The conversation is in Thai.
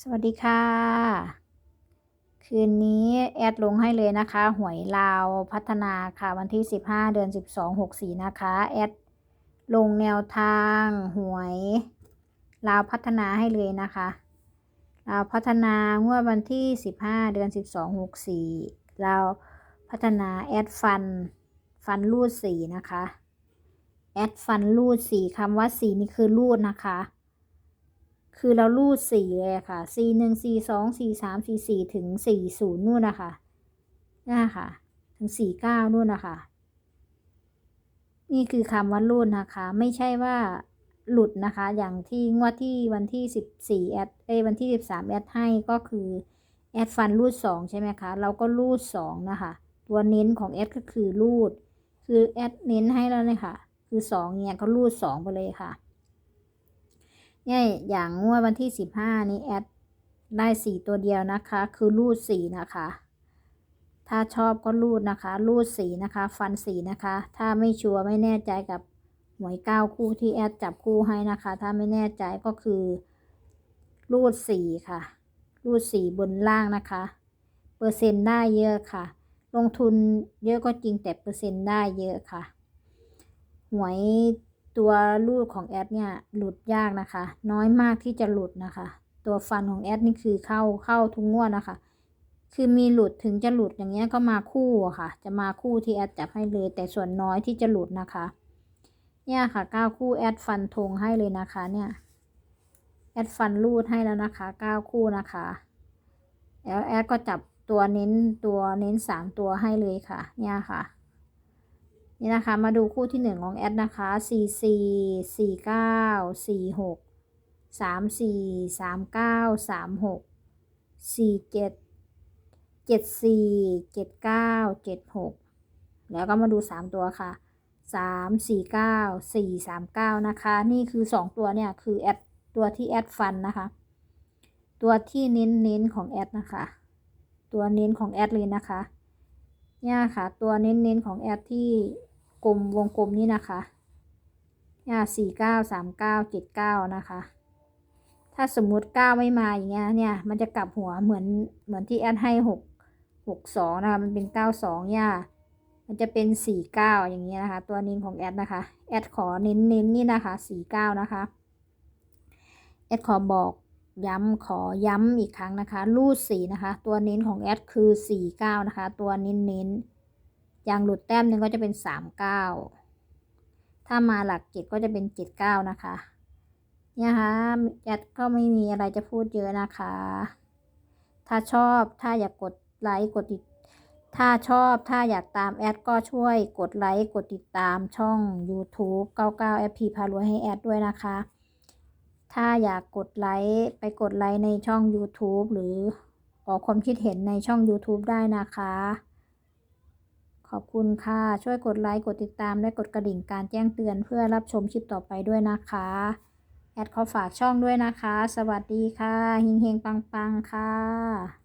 สวัสดีค่ะ คืนนี้แอดลงให้เลยนะคะ หวยลาวพัฒนาค่ะ วันที่ 15 เดือน 12 64 นะคะ แอดลงแนวทางหวยลาวพัฒนาให้เลยนะคะลาวพัฒนางวดวันที่ 15 เดือน 12 64ลาวพัฒนาแอดฟัน ฟันรูดสีนะคะ แอดฟันรูดสีคำว่าสีนี่คือรูดนะคะ คือเรารูดสี่เลยค่ะสี่หนึ่งสี่สองสี่สามสี่สี่ถึงสี่ศูนย์นู่นนะคะนี่ค่ะ ถึงสี่เก้านู่นนะคะนี่คือคำว่ารูดนะคะ ไม่ใช่ว่าหลุดนะคะ อย่างที่งวดที่วันที่สิบสี่แอดเอ้ยวันที่สิบสามแอดให้ก็คือแอดฟันรูดสองใช่ไหมคะ เราก็รูดสองนะคะ ตัวเน้นของแอดก็คือรูด คือแอดเน้นให้แล้วเนี่ยค่ะ คือสองเนี่ยก็รูดสองไปเลยค่ะ เนี่ยอย่างงวดวันที่สิบห้านี้แอดได้สี่ตัวเดียวนะคะ คือรูดสีนะคะ ถ้าชอบก็รูดนะคะ รูดสีนะคะ ฟันสีนะคะ ถ้าไม่ชัวร์ไม่แน่ใจกับหวยเก้าคู่ที่แอดจับคู่ให้นะคะ ถ้าไม่แน่ใจก็คือ รูดสีค่ะ รูดสีบนล่างนะคะ เปอร์เซ็นต์ได้เยอะค่ะ ลงทุนเยอะก็จริงแต่เปอร์เซ็นต์ได้เยอะค่ะ หวย ตัวรูดของแอดเนี่ยหลุดยากนะคะ น้อยมากที่จะหลุดนะคะ ตัวฟันของแอดนี่คือเข้าเข้าทุกงวดนะคะ คือมีหลุดถึงจะหลุดอย่างเงี้ยก็มาคู่ค่ะ จะมาคู่ที่แอดจับให้เลย แต่ส่วนน้อยที่จะหลุดนะคะ เนี่ยค่ะเก้าคู่แอดฟันธงให้เลยนะคะ เนี่ยแอดฟันรูดให้แล้วนะคะเก้าคู่นะคะแล้วแอดก็จับตัวเน้นตัวเน้นสามตัวให้เลยค่ะ เนี่ยค่ะ นี่นะคะ มาดูคู่ที่หนึ่งของแอดนะคะสี่สี่สี่เก้าสี่หกสามสี่สามเก้าสามหกสี่เจ็ดเจ็ดสี่เจ็ดเก้าเจ็ดหกแล้วก็มาดูสามตัวค่ะสามสี่เก้าสี่สามเก้านะคะ นี่คือสองตัวเนี่ยคือแอดตัวที่แอดฟันนะคะ ตัวที่เน้นเน้นของแอดนะคะ ตัวเน้นของแอดเลยนะคะ เนี่ยค่ะ ตัวเน้นๆของแอดที่กลมวงกลมนี่นะคะเนี่ยสี่เก้าสามเก้าเจ็ดเก้านะคะ ถ้าสมมุติเก้าไม่มาอย่างเงี้ยเนี่ยมันจะกลับหัวเหมือนเหมือนที่แอดให้หกหกสองนะคะมันเป็นเก้าสองเนี่ยมันจะเป็นสี่เก้าอย่างเงี้ยนะคะ ตัวเน้นของแอดนะคะแอดขอเน้นเน้นนี่นะคะสี่เก้านะคะแอดขอบอก ย้ำขอย้ำอีกครั้งนะคะ รูดสีนะคะ ตัวเน้นของแอดคือสี่เก้านะคะ ตัวเน้นเน้นอย่างหลุดแต้มหนึ่งก็จะเป็นสามเก้าถ้ามาหลักเจ็ดก็จะเป็นเจ็ดเก้านะคะเนี่ยค่ะแอดก็ไม่มีอะไรจะพูดเยอะนะคะ ถ้าชอบถ้าอยากกดไลค์กดติด ถ้าชอบถ้าอยากตามแอดก็ช่วยกดไลค์กดติดตามช่อง YouTube 99 FP พารวยให้แอดด้วยนะคะ ถ้าอยากกดไลค์ไปกดไลค์ในช่อง YouTube หรือออกความคิดเห็นในช่อง YouTube ได้นะคะ ขอบคุณค่ะ ช่วยกดไลค์ กดติดตาม และกดกระดิ่งการแจ้งเตือนเพื่อรับชมคลิปต่อไปด้วยนะคะ แอดขอฝากช่องด้วยนะคะ สวัสดีค่ะ เฮงเฮงปังปังค่ะ